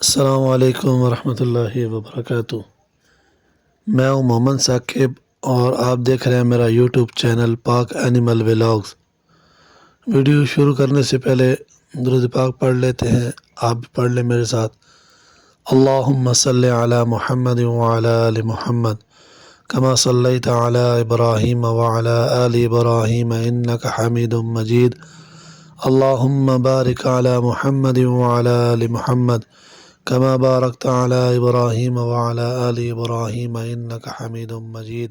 السلام علیکم ورحمۃ اللہ وبرکاتہ۔ میں ہوں محمد ثاقب اور آپ دیکھ رہے ہیں میرا YouTube channel Pak animal vlogs. Video شروع کرنے سے پہلے درود پاک پڑھ لیتے ہیں، آپ بھی پڑھ لیں میرے ساتھ۔ اللہم صلی علی محمد وعلی آل محمد، کما صلیت علی ابراہیم وعلی آل ابراہیم انک حمید مجید۔ اللہم بارک علی محمد وعلی آل محمد۔ كما باركت على إبراهيم وعلى آل إبراهيم إنك حميد مجيد.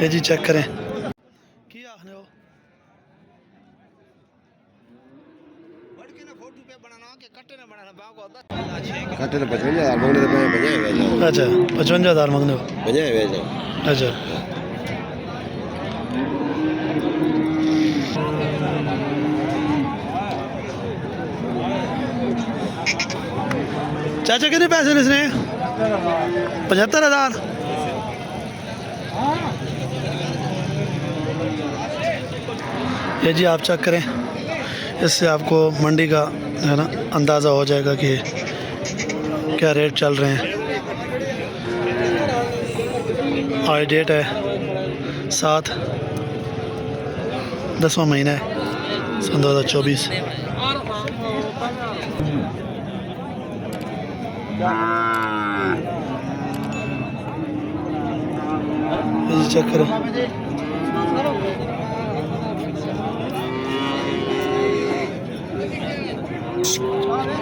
یہ جی چیک کریں۔ کٹے نے ہزار منگنے تو میں بجائے ویسا اچھا پچونجا ہزار منگنے ہو۔ بجائے اچھا۔ چاچا کتنے پیسے نے اس نے پچہتر ہزار۔ یہ جی آپ چیک کریں، اس سے آپ کو منڈی کا ہے نا اندازہ ہو جائے گا کہ کیا ریٹ چل رہے ہیں۔ آج ڈیٹ ہے سات، دسواں مہینہ ہے، سن دو ہزار چوبیس۔ جی چیک کریں۔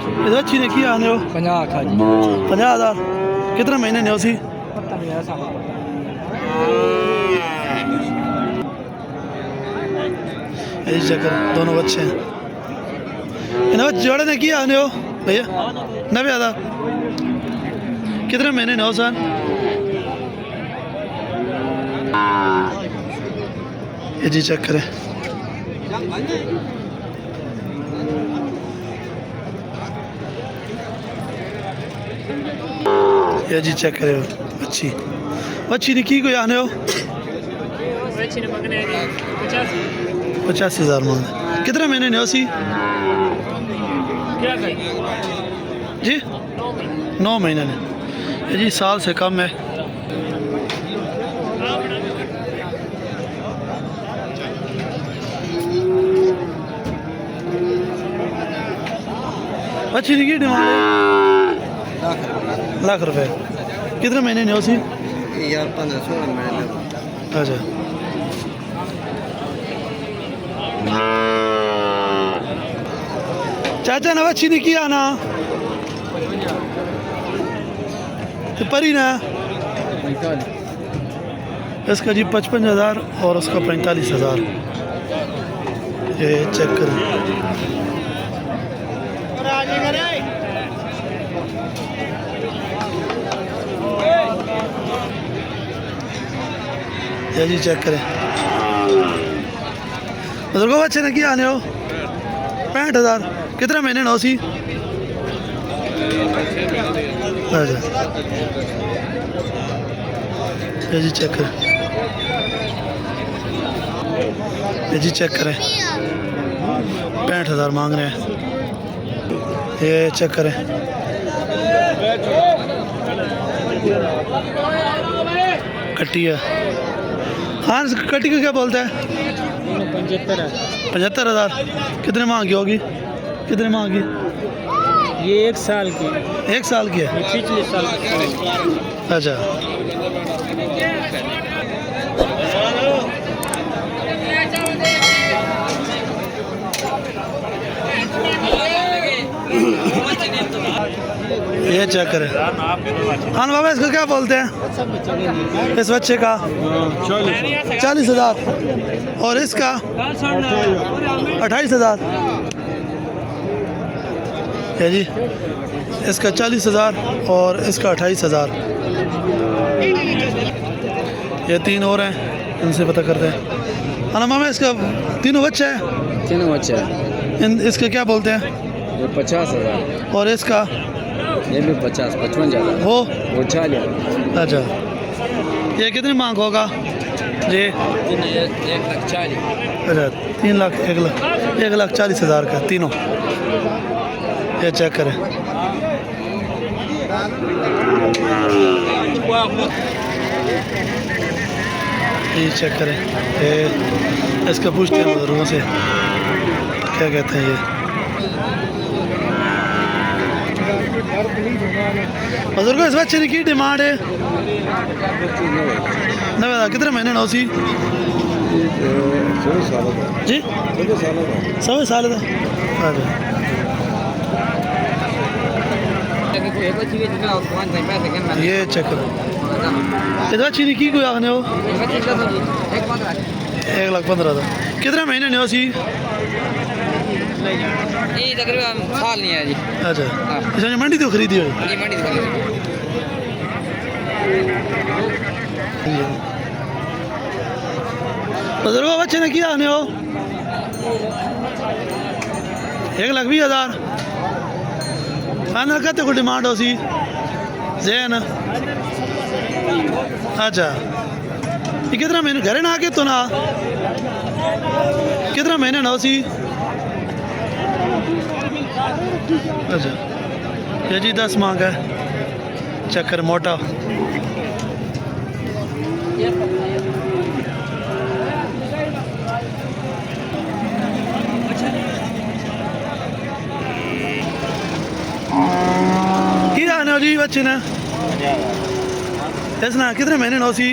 ادھر اچھی نے کیا آنے ہو پنجا کھا جی پنجا ہزار کتنے مہینے نے اسی پتہ نہیں ایسا یہ چکر دونوں بچے ہیں انہیں بچے جوڑے نے کیا آنے ہو بھیا نبے ہزار کتنے مہینے نے ہو سن یہ جی چیک کرے اچھی اچھی نے کی کوئی آنے ہو پچاسی ہزار مانگ کتنے مہینے نے ہو سی جی نو مہینے نے یہ جی سال سے کم ہے اچھی نہیں کی ڈیمانڈ ہے لاکھ روپے۔ کتنے مہینے نے ہو سی؟ یار پندرہ سولہ منٹ اچھا۔ چاچا نو اچھی نہیں کیا نا۔ پری نا۔ اس کا جی پچپن ہزار اور اس کا پینتالیس ہزار۔ یہ چیک کریں۔ یہ جی چیک کریں۔ بزرگوں، بچے نے کیا آنے ہو؟ پینٹ ہزار۔ کتنے مہینے نو سی؟ یہ جی چیک کریں۔ یہ جی چیک کریں۔ پینٹ ہزار مانگ رہے ہیں۔ یہ چیک کریں۔ کٹی ہے۔ ہاں کٹی کو کیا بولتا ہے پچہتر ہزار۔ کتنے ماہ کی ہوگی؟ کتنے ماہ کی؟ یہ ایک سال کی۔ ایک سال کی ہے؟ یہ پچھلے سال کی۔ اچھا۔ یہ چیک کریں۔ ہاں بابا اس کو کیا بولتے ہیں؟ اس بچے کا۔ چالیس ہزار۔ اور اس کا؟ اٹھائیس ہزار۔ ہے جی اس کا چالیس ہزار اور اس کا اٹھائیس ہزار۔ یہ تین اور ہیں ان سے پتہ کرتے ہیں۔ انا ماما اس کا تینوں بچہ ہے تینوں بچے ہیں۔ اس کے کیا بولتے ہیں؟ پچاس ہزار۔ اور اس کا؟ یہ بھی پچاس پچپن زیادہ وہ وہ چالیس اچھا۔ یہ کتنی مانگ ہوگا؟ جی۔ ایک لاکھ چالیس۔ اچھا تین لاکھ ایک لاکھ ایک لاکھ چالیس ہزار کا تینوں۔ یہ چیک کریں۔ یہ چیک کریں۔ اس کا پوچھتے ہیں سے۔ کیا کہتے ہیں یہ؟ بزرگوں اس بچے کی ڈیمانڈ ہے نوے ہزار کتنے مہینے نو سی جی سوے سال کا اچھا یہ چیک کرو ادھر چینی کی کوئی آخنے ہو ایک لاکھ پندرہ ہزار کتنے مہینے نے ہو سی یہ تقریباً سال نہیں ہے جی اچھا اس نے منڈی تو خریدی ہو یہ منڈی سے خریدی بزرگوں بچے نے کیا آنے ہو ایک لاکھ بھی ہزار فائنل کرتے کو ڈیمانڈ ہو سی زین اچھا یہ کتنا مہینے گھر نہ آ کے تو نہ کتنا مہینے نہ ہو سی اچھا۔ یہ جی دس مانگ ہے۔ چکر موٹا۔ کی آنے ہو جی بچے نے اس نا کتنے مہینے نو سی؟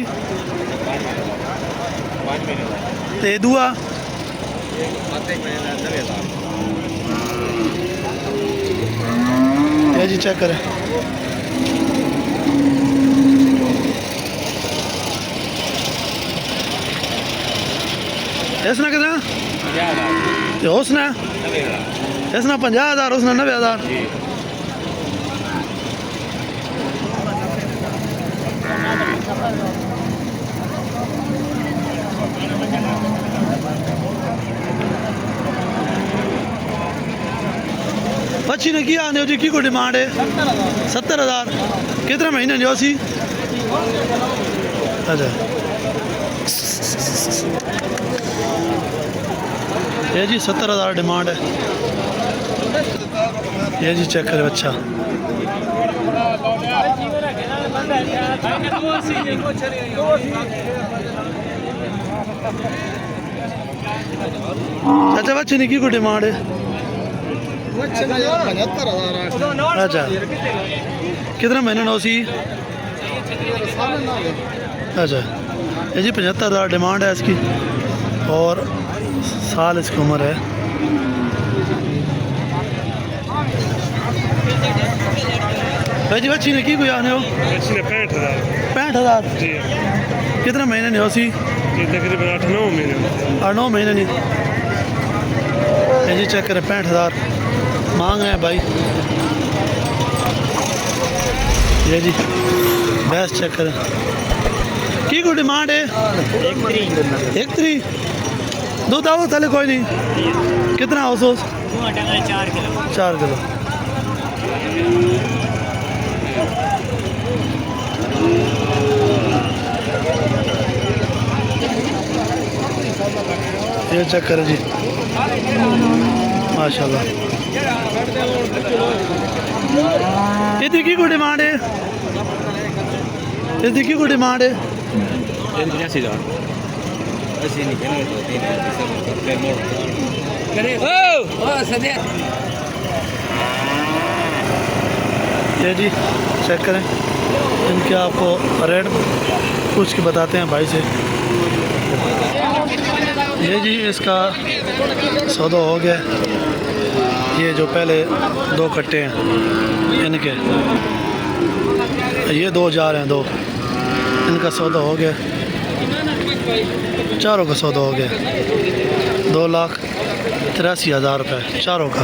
تے دعا۔ یہ جی چیک کریں۔ اس نے کتنا؟ یہ اس نے؟ اس نے پنجا ہزار، اس نے نوے ہزار۔ بچی نے کیا آنے جی کی کو ڈیمانڈ ہے ستر ہزار کتنے مہینے جو سی اچھا یہ جی ستر ہزار ڈیمانڈ ہے یہ جی چیک کرے اچھا چاچا بچے نے کی کو ڈیمانڈ ہے اچھا کتنے مہینے نو سی اچھا جی پچہتر ہزار ڈیمانڈ ہے اس کی اور سال اس کی عمر ہے بھائی جی بچی نے کی کوئی آنے ہو اچھی نے پینٹ ہزار پینٹ ہزار جی کتنے مہینے نہیں ہو سی تقریباً آٹھ نو مہینے اور نو مہینے نہیں جی چیک کریں پینٹ ہزار مانگ رہے ہیں بھائی۔ یہ جی بیس چیک کریں کی کو ڈیمانڈ ہے؟ ایک تری۔ دو داو تھلے کوئی نہیں۔ کتنا ہو سوس چار کلو۔ چار کلو یہ چیک کریں جی۔ ماشاء اللہ یہ دیکھی کو ڈیمانڈ ہے یہ دیکھی کو ڈیمانڈ ہے پچاسی ہزار یہ جی چیک کریں ان کے آپ کو ریٹ پوچھ کے بتاتے ہیں بھائی سے یہ جی اس کا سودا ہو گیا یہ جو پہلے دو کٹے ہیں، ان کے۔ یہ دو جا رہے ہیں، دو۔ ان کا سودا ہو گیا۔ چاروں کا سودا ہو گیا۔ دو لاکھ تراسی ہزار روپے، چاروں کا۔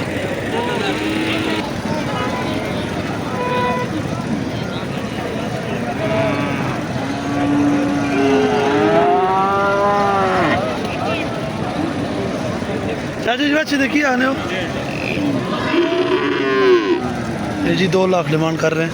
چاچی جی بچے دیکھیے آنے ہو؟ جی دو لاکھ ڈیمانڈ کر رہے ہیں۔